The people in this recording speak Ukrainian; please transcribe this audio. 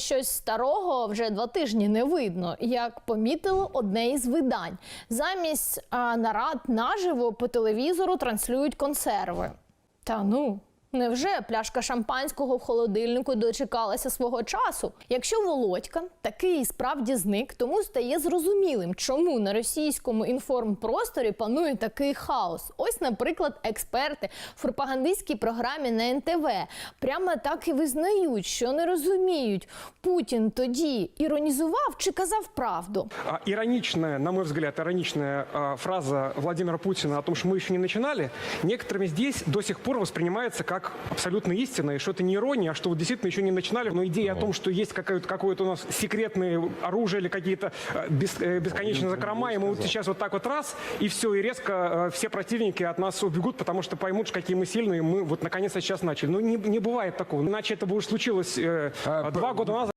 Щось старого вже два тижні не видно, як помітило одне із видань. Замість а, нарад наживо по телевізору транслюють консерви. Та ну. Невже пляшка шампанського в холодильнику дочекалася свого часу? Якщо Володька такий справді зник, тому стає зрозумілим, чому на російському інформпросторі панує такий хаос. Ось, наприклад, експерти в пропагандистській програмі на НТВ прямо так і визнають, що не розуміють, Путін тоді іронізував чи казав правду. А, Ироничная, на мой взгляд, ироничная а, фраза Владимира Путина о том, что мы еще не начинали, некоторыми здесь до сих пор воспринимается как абсолютно истина, и что это не ирония, а что вот действительно еще не начинали. Но идея о том, что есть какое-то, какое-то у нас секретное оружие или какие-то э, бес- э, бесконечные закрома, и мы вот сейчас вот так вот раз, и все, и резко э, все противники от нас убегут, потому что поймут, что какие мы сильные, мы вот наконец-то сейчас начали. Ну, не, не бывает такого. Иначе это бы уже случилось э, А, два года назад.